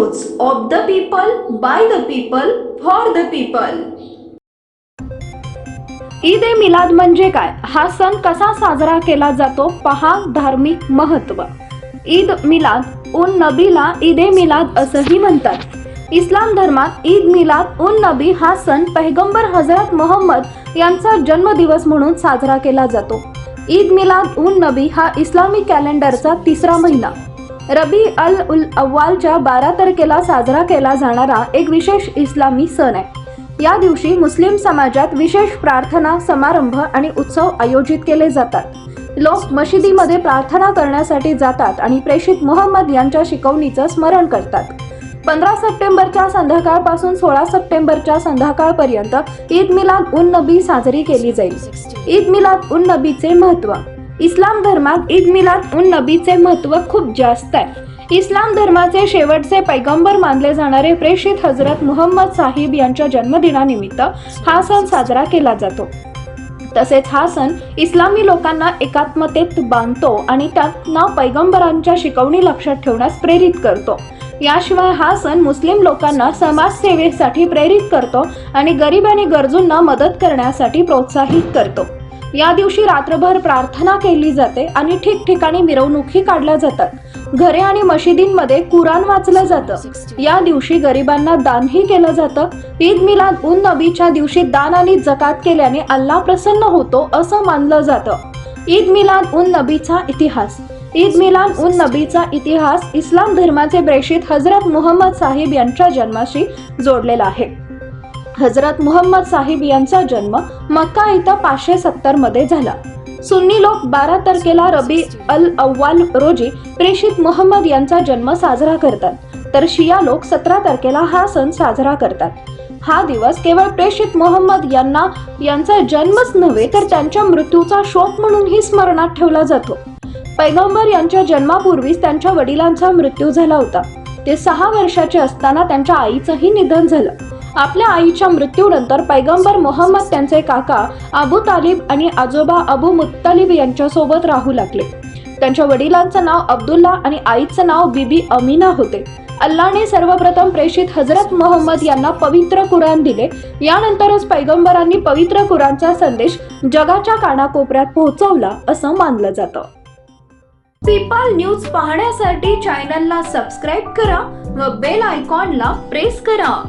Use of the people by the people for the people Eid e Milad म्हणजे काय? हा सण कसा साजरा केला जातो? पहा धार्मिक महत्त्व. ईद मिलाद उन नबीला ईद ए मिलाद असंही म्हणतात. इस्लाम धर्मात ईद मिलाद उन नबी हा सण पैगंबर हजरत मोहम्मद यांचा जन्मदिवस म्हणून साजरा केला जातो. ईद मिलाद उन नबी हा इस्लामी कॅलेंडरचा तिसरा महिना. रबी अल उल अव्वालच्या बारा तारखेला साजरा केला जाणारा एक विशेष इस्लामी सण आहे. या दिवशी मुस्लिम समाजात विशेष प्रार्थना समारंभ आणि उत्सव आयोजित केले जातात. लोक मशिदीमध्ये प्रार्थना करण्यासाठी जातात आणि प्रेषित मोहम्मद यांच्या शिकवणीचं स्मरण करतात. पंधरा सप्टेंबरच्या संध्याकाळपासून सोळा सप्टेंबरच्या संध्याकाळपर्यंत ईद मिलाद उन नबी साजरी केली जाईल. ईद मिलाद उन नबीचे महत्त्व इस्लाम धर्मात ईद मिलाद उन नबीचे महत्त्व खूप जास्त आहे. इस्लाम धर्माचे शेवटचे पैगंबर मानले जाणारे प्रेषित हजरत मुहम्मद साहिब यांच्या जन्मदिनानिमित्त हा सण साजरा केला जातो. तसेच हा सण इस्लामी लोकांना एकात्मतेत बांधतो आणि त्यांना पैगंबरांच्या शिकवणी लक्षात ठेवण्यास प्रेरित करतो. याशिवाय हा सण मुस्लिम लोकांना समाजसेवेसाठी प्रेरित करतो आणि गरीब आणि गरजूंना मदत करण्यासाठी प्रोत्साहित करतो. या दिवशी रात्रभर प्रार्थना केली जाते आणि ठिकठिकाणी मिरवणुकी काढल्या जातात. घरे आणि मशिदींमध्ये कुराण वाचलं जातं. या दिवशी गरिबांना दानही केलं जातं. ईद मिलाद उन नबीच्या दिवशी दान आणि जकात केल्याने अल्लाह प्रसन्न होतो असं मानलं जातं. ईद मिलाद उन नबीचा इतिहास. ईद मिलान उन नबीचा इतिहास इस्लाम धर्माचे प्रेषित हजरत मुहम्मद साहिब यांच्या जन्माशी जोडलेला आहे. हजरत मुहम्मद साहिब यांचा जन्म मक्का इथं पाचशे सत्तरमध्ये झाला. सुन्नी लोक बारा तारखेला रबी अल अव्वाल रोजी प्रेषित मोहम्मद यांचा जन्म साजरा करतात. तर शिया लोक सतरा तारखेला हा सण साजरा करतात. हा दिवस केवळ प्रेषित मोहम्मद यांना यांचा जन्मच नव्हे तर त्यांच्या मृत्यूचा शोक म्हणूनही स्मरणात ठेवला जातो. पैगंबर यांच्या जन्मापूर्वीच त्यांच्या वडिलांचा मृत्यू झाला होता. ते सहा वर्षाचे असताना त्यांच्या आईचंही निधन झालं. आपल्या आईच्या मृत्यूनंतर पैगंबर मोहम्मद त्यांचे काका अबू तालिब आणि आजोबा अबू मुत्तालिब यांच्यासोबत राहू लागले. त्यांच्या वडिलांचं नाव अब्दुल्ला आणि आईचं नाव बीबी अमीना होते. अल्लाने सर्वप्रथम प्रेषित हजरत मोहम्मद यांना पवित्र कुराण दिले. यानंतरच पैगंबरांनी पवित्र कुराणचा संदेश जगाच्या कानाकोपऱ्यात पोहोचवला असं मानलं जातं. पीपल न्यूज पाहण्यासाठी चॅनलला सबस्क्राईब करा व बेल आयकॉनला प्रेस करा.